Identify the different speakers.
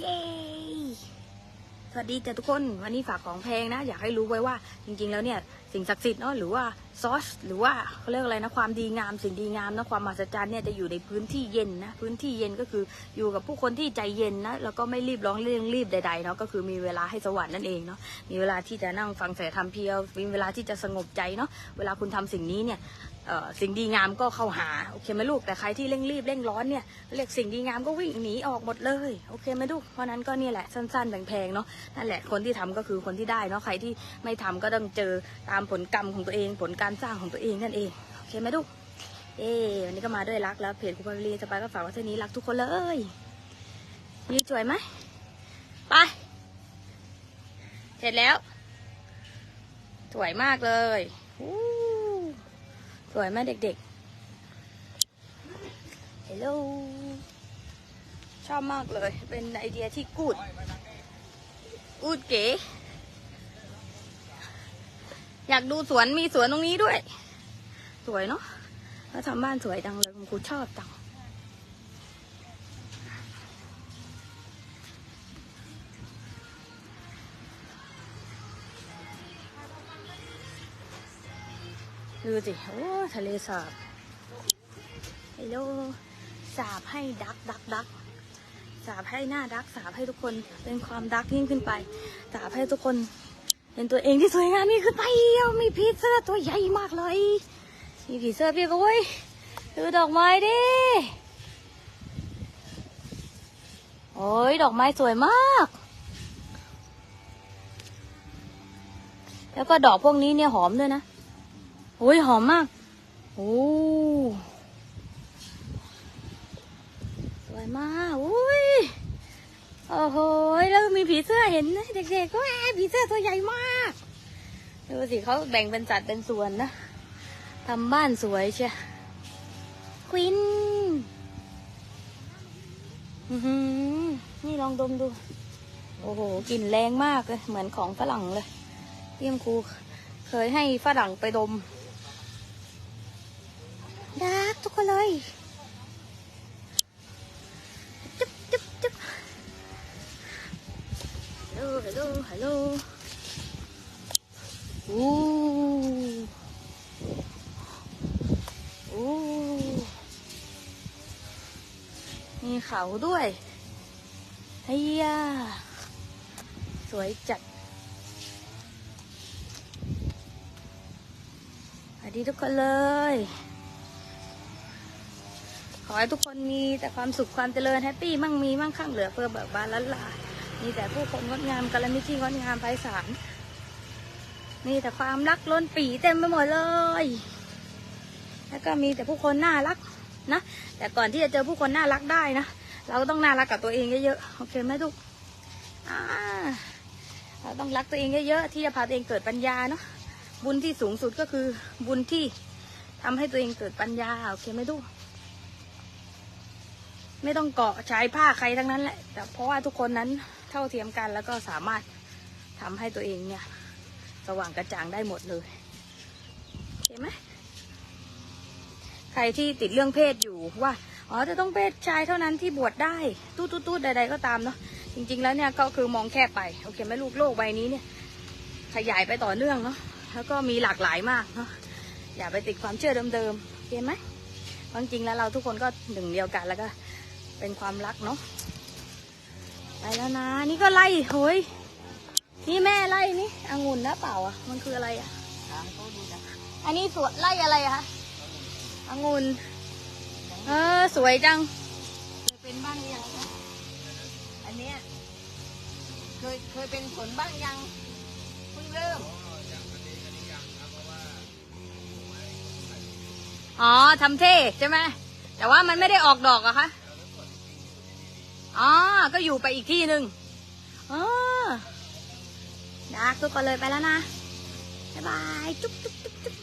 Speaker 1: เย้สวัสดีจ้ะทุกคนวันนี้ฝากของแพงนะ อยากให้รู้ไว้ว่า จริง ๆ แล้วเนี่ยสิ่งศักดิ์สิทธิ์เนาะหรือว่าซอสหรือว่าเขาเรียกอะไรนะความดีงาม สิ่งดีงามนะความมหัศจรรย์เนี่ยจะอยู่ในพื้นที่เย็นนะพื้นที่เย็นก็คืออยู่กับผู้คนที่ใจเย็นนะแล้วก็ไม่รีบร้องเร่งรีบใดๆเนาะก็คือมีเวลาให้สวรรค์นั่นเองเนาะมีเวลาที่จะนั่งฟังแสธรรมเพียวมีเวลาที่จะสงบใจเนาะเวลาคุณทำสิ่งนี้เนี่ย สิ่งดีงามก็เข้าหาโอเคไหมลูกแต่ใครที่เร่งรีบเร่งร้อนเนี่ยเรียกสิ่งดีงามก็วิ่งหนีออกหมดเลยโอเคไหมลูกเพราะนั้นก็นี่แหละสั้นๆแพงๆเนาะนั่นแหละคนที่ทำก็คือคนที่ได้เนาะใครที่ไม่ทำก็ต้องเจอตามผลกรรมของตัวเอง ผลการสร้างของตัวเองนั่นเองโอเคไหมลูกเอ๊วันนี้ก็มาด้วยรักแล้วเพจคุณพลีจะไปก็ฝากไว้เท่านี้รักทุกคนเลยนี่สวยไหมไปเสร็จแล้ว สวยมากเลยอู้ สวยมากเด็กๆฮัลโหลชอบมากเลย เป็นไอเดียที่กูด กูดเก๋ อยากดูสวนมีสวนตรงนี้ด้วย สวยเนาะแล้วทำบ้านสวยจังเลยคุณครูชอบจัง ดูสิโอ้ทะเลสาบฮัลโหลสาบให้ดักดักดักสาบให้หน้าดักสาบให้ทุกคนเป็นความดักยิ่งขึ้นไป สาบให้ทุกคนเป็นตัวเองที่สวยงามยิ่งขึ้นไปเอามีผีเสื้อตัวใหญ่มากเลยมีผีเสื้อพี่ก็เว้ยดูดอกไม้ดิโอ้ยดอกไม้สวยมาก แล้วก็ดอกพวกนี้เนี่ยหอมด้วยนะ โอ้ยหอมมาก โอ้สวยมากโอ้ยโอ้โหแล้วมีผีเสื้อเห็นไหมเด็กๆก็แอบผีเสื้อตัวใหญ่มากดูสิเขาแบ่งเป็นสัดเป็นส่วนนะทำบ้านสวยเชียควินอื้อหือนี่ลองดมดู โอ้โหกลิ่นแรงมากเลย เหมือนของฝรั่งเลยเยี่ยมครูเคยให้ฝรั่งไปดม ทุกคนเลยจุ๊บจุ๊บจุ๊บฮัลโหลฮัลโหลฮัลโหลอู้อู้มีเขาด้วยเฮียสวยจัดสวัสดีทุกคนเลย ขอให้ทุกคนมีแต่ความสุขความเจริญแฮปปี้มั่งมีมั่งคั่งเหลือเฟือเบิกบานล้านลามีแต่ผู้คนงดงามกาลมิตที่งดงามไพศาลมีแต่ความรักล้นปีเต็มไปหมดเลย แล้วก็มีแต่ผู้คนน่ารักนะ แต่ก่อนที่จะเจอผู้คนน่ารักได้นะ เราก็ต้องน่ารักกับตัวเองเยอะๆ โอเคไหมลูกเราต้องรักตัวเองเยอะๆ ที่จะพาตัวเองเกิดปัญญาเนาะ บุญที่สูงสุดก็คือบุญที่ทำให้ตัวเองเกิดปัญญา โอเคไหมลูก ไม่ต้องเกาะใช้ผ้าใครทั้งนั้นแหละ แต่เพราะว่าทุกคนนั้นเท่าเทียมกันแล้วก็สามารถทำให้ตัวเองเนี่ย สว่างกระจ่างได้หมดเลยเห็นไหมใครที่ติดเรื่องเพศอยู่ว่าอ๋อจะต้องเพศชายเท่านั้นที่บวชได้ตู้ตู้ตู้ใด ๆ ก็ตามเนาะจริง ๆ แล้วเนี่ยก็คือมองแค่ไปโอเคไหมลูกโลกใบนี้เนี่ย ขยายไปต่อเนื่องเนาะแล้วก็มีหลากหลายมากเนาะอย่าไปติดความเชื่อเดิมๆโอเคไหมเพราะจริงๆแล้วเราทุกคนก็หนึ่งเดียวกันแล้วก็ เป็นความรักเนาะไปแล้วนะ นี่ก็ไล่โหยนี่แม่ไล่นี่องุ่นนะเปล่าอะ มันคืออะไรอะอันนี้สวนไล่อะไรอะคะองุ่นเออสวยจัง
Speaker 2: เคยเป็นบ้างยังคะอันเนี้ยเคยเคยเป็นผลบ้างยังเพิ่งเริ่ม
Speaker 1: อ๋อทำเท่ใช่ไหมแต่ว่ามันไม่ได้ออกดอกอะคะ อ๋อ ก็อยู่ไปอีกที่หนึ่งอ๋อดักทุกคนเลยไปแล้วนะ บ๊ายบาย จุ๊บจุ๊บจุ๊บ